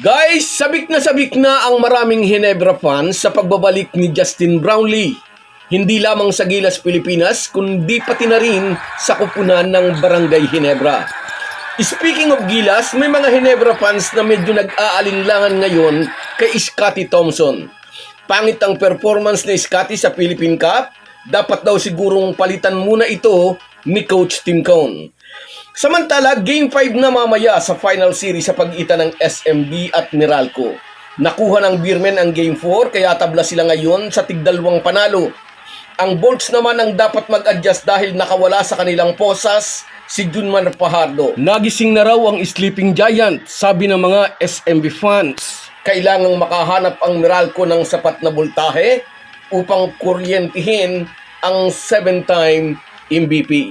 Guys, sabik na sabik na ang maraming Hinebra fans sa pagbabalik ni Justin Brownlee. Hindi lamang sa Gilas, Pilipinas, kundi pati na rin sa kupunan ng Barangay Hinebra. Speaking of Gilas, may mga Hinebra fans na medyo nag-aalinlangan ngayon kay Scotty Thompson. Pangit ang performance ni Scotty sa Philippine Cup, dapat daw sigurong palitan muna ito ni Coach Tim Cone. Samantala, Game 5 na mamaya sa final series sa pagitan ng SMB at Meralco. Nakuha ng Beermen ang Game 4 kaya tabla sila ngayon sa tigdalwang panalo. Ang Bolts naman ang dapat mag-adjust dahil nakawala sa kanilang posas si Junman Pajardo. Nagising na raw ang Sleeping Giant, sabi ng mga SMB fans. Kailangang makahanap ang Meralco ng sapat na voltahe upang kuryentihin ang 7-time MVP.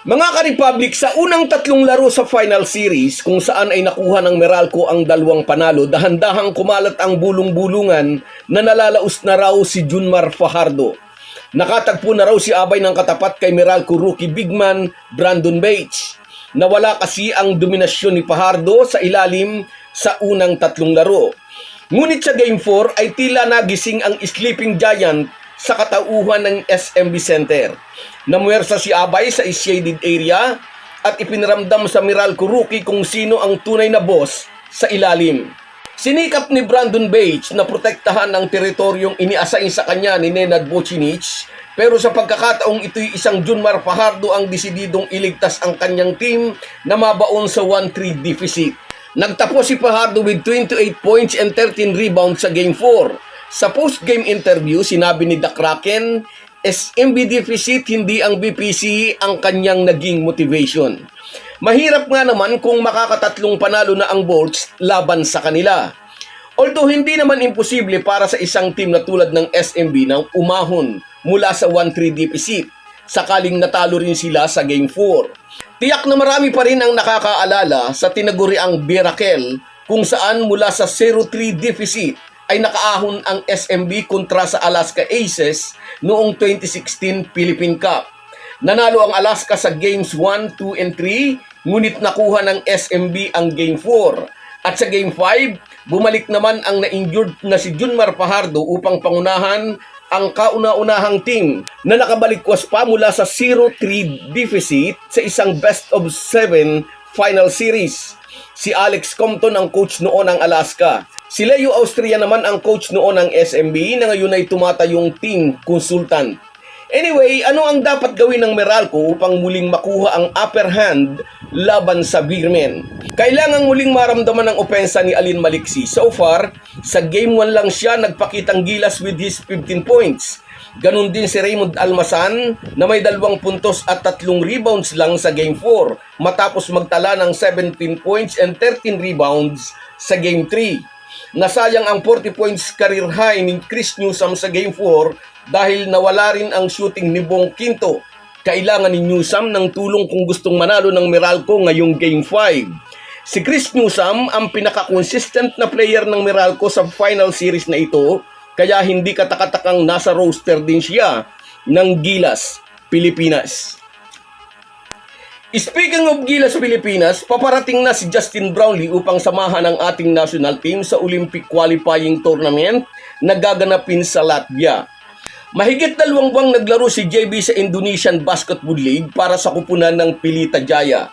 Mga ka-Republic, sa unang tatlong laro sa final series kung saan ay nakuha ng Meralco ang dalawang panalo, dahan-dahang kumalat ang bulong-bulungan na nalalaos na raw si Junmar Fajardo. Nakatagpo na raw si Abay ng katapat kay Meralco rookie bigman Brandon Bates. Nawala kasi ang dominasyon ni Fajardo sa ilalim sa unang tatlong laro. Ngunit sa Game 4 ay tila nagising ang Sleeping Giant sa katauhan ng SMB Center. Namuwersa si Abay sa shaded area at ipinaramdam sa Meralco rookie kung sino ang tunay na boss sa ilalim. Sinikap ni Brandon Bates na protektahan ang teritoryong iniassign sa kanya ni Nenad Bocinic pero sa pagkakataong ito'y isang Junmar Fajardo ang desididong iligtas ang kanyang team na mabaon sa 1-3 deficit. Nagtapos si Fajardo with 28 points and 13 rebounds sa Game 4. Sa post-game interview, sinabi ni The Kraken, SMB deficit hindi ang BPC ang kanyang naging motivation. Mahirap nga naman kung makakatatlong panalo na ang Bolts laban sa kanila. Although hindi naman imposible para sa isang team na tulad ng SMB na umahon mula sa 1-3 deficit sakaling natalo rin sila sa Game 4. Tiyak na marami pa rin ang nakakaalala sa tinaguriang Birakel kung saan mula sa 0-3 deficit ay nakaahon ang SMB kontra sa Alaska Aces noong 2016 Philippine Cup. Nanalo ang Alaska sa Games 1, 2, and 3, ngunit nakuha ng SMB ang Game 4. At sa Game 5, bumalik naman ang na-injured na si Junmar Fajardo upang pangunahan ang kauna-unahang team na nakabalik-was pa mula sa 0-3 deficit sa isang best of 7 final series. Si Alex Compton ang coach noon ng Alaska. Si Leo Austria naman ang coach noon ng SMB na ngayon ay tumatayong team consultant. Anyway, ano ang dapat gawin ng Meralco upang muling makuha ang upper hand laban sa Beermen? Kailangang muling maramdaman ang opensa ni Alin Maliksi. So far, sa game 1 lang siya nagpakitang gilas with his 15 points. Ganon din si Raymond Almasan na may dalawang puntos at tatlong rebounds lang sa Game 4 matapos magtala ng 17 points and 13 rebounds sa Game 3. Nasayang ang 40 points career high ni Chris Newsom sa Game 4 dahil nawala rin ang shooting ni Bong Quinto. Kailangan ni Newsom ng tulong kung gustong manalo ng Meralco ngayong Game 5. Si Chris Newsom ang pinaka-consistent na player ng Meralco sa final series na ito kaya hindi katakatakang nasa roster din siya ng Gilas, Pilipinas. Speaking of Gilas Pilipinas, paparating na si Justin Brownlee upang samahan ang ating national team sa Olympic qualifying tournament na gaganapin sa Latvia. Mahigit dalawang buwang naglaro si JB sa Indonesian Basketball League para sa kupunan ng Pilita Jaya.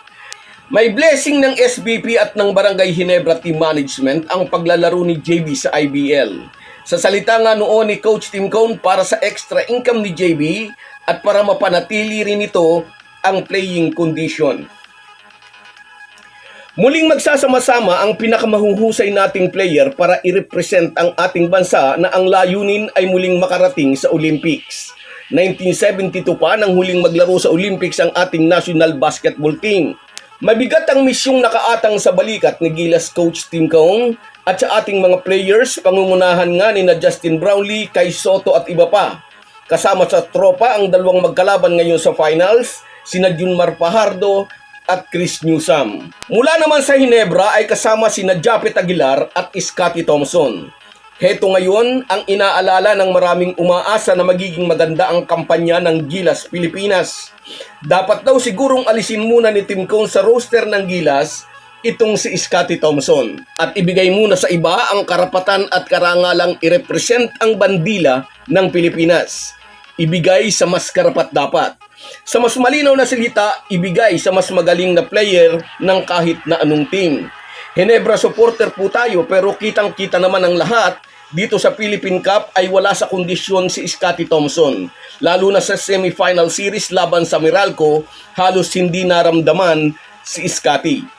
May blessing ng SBP at ng Barangay Hinebra Team Management ang paglalaro ni JB sa IBL. Sa salita nga noon ni Coach Tim Cone para sa extra income ni JB at para mapanatili rin ito ang playing condition. Muling magsasama-sama ang pinakamahuhusay nating player para i-represent ang ating bansa na ang layunin ay muling makarating sa Olympics. 1972 pa nang huling maglaro sa Olympics ang ating national basketball team. Mabigat ang misyong nakaatang sa balikat ni Gilas coach Tim Kaong at sa ating mga players, pangungunahan nga ni na Justin Brownlee, Kai Soto at iba pa. Kasama sa tropa ang dalawang magkalaban ngayon sa finals, sina Junmar Fajardo at Chris Newsam. Mula naman sa Hinebra ay kasama sina Japet Aguilar at Scotty Thompson. Heto ngayon ang inaalala ng maraming umaasa na magiging maganda ang kampanya ng Gilas Pilipinas. Dapat daw sigurong alisin muna ni Tim Cone sa roster ng Gilas itong si Scotty Thompson at ibigay muna sa iba ang karapatan at karangalang i-represent ang bandila ng Pilipinas. Ibigay sa mas karapat dapat. Sa mas malinaw na salita, ibigay sa mas magaling na player ng kahit na anong team. Hinebra supporter po tayo pero kitang-kita naman ang lahat dito sa Philippine Cup ay wala sa kondisyon si Scotty Thompson. Lalo na sa semifinal series laban sa Meralco, halos hindi naramdaman si Scotty.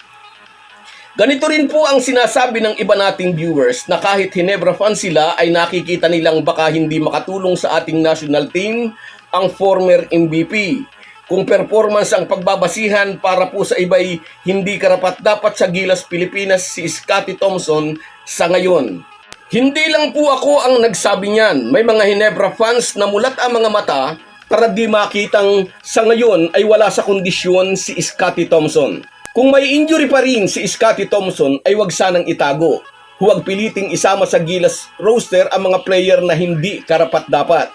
Ganito rin po ang sinasabi ng iba nating viewers na kahit Hinebra fan sila ay nakikita nilang baka hindi makatulong sa ating national team ang former MVP. Kung performance ang pagbabasihan para po sa iba'y hindi karapat dapat sa Gilas Pilipinas si Scotty Thompson sa ngayon. Hindi lang po ako ang nagsabi niyan. May mga Hinebra fans na mulat ang mga mata para di makitang sa ngayon ay wala sa kondisyon si Scotty Thompson. Kung may injury pa rin si Scotty Thompson ay wag sanang itago. Huwag piliting isama sa Gilas roster ang mga player na hindi karapat dapat.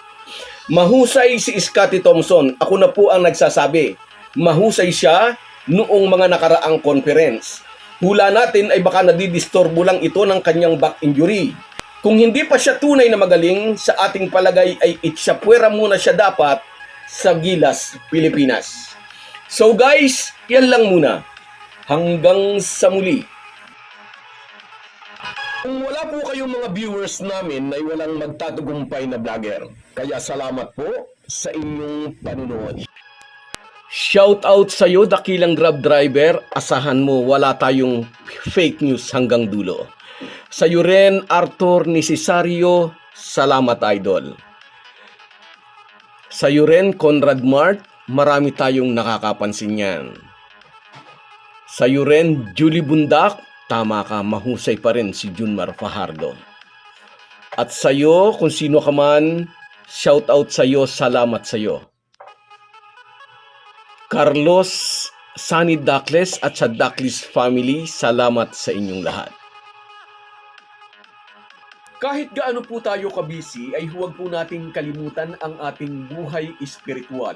Mahusay si Scotty Thompson. Ako na po ang nagsasabi. Mahusay siya noong mga nakaraang conference. Hula natin ay baka nadidistorbo lang ito ng kanyang back injury. Kung hindi pa siya tunay na magaling, sa ating palagay ay itsapwera muna siya dapat sa Gilas, Pilipinas. So guys, yan lang muna. Hanggang sa muli. Kung wala po kayong mga viewers namin ay walang magtatagumpay na vlogger. Kaya salamat po sa inyong panunood. Shout out sa iyo, dakilang grab driver. Asahan mo, wala tayong fake news hanggang dulo. Sa iyo rin, Arthur Necesario, salamat idol. Sa iyo rin, Conrad Mart, marami tayong nakakapansin yan. Sa iyo rin, Julie Bundak, tama ka, mahusay pa rin si Junmar Fajardo. At sa iyo, kung sino ka man, shout out sa iyo, salamat sa iyo. Carlos Sunny Duckles at sa Duckles family, salamat sa inyong lahat. Kahit gaano po tayo kabisi, ay huwag po nating kalimutan ang ating buhay espiritual.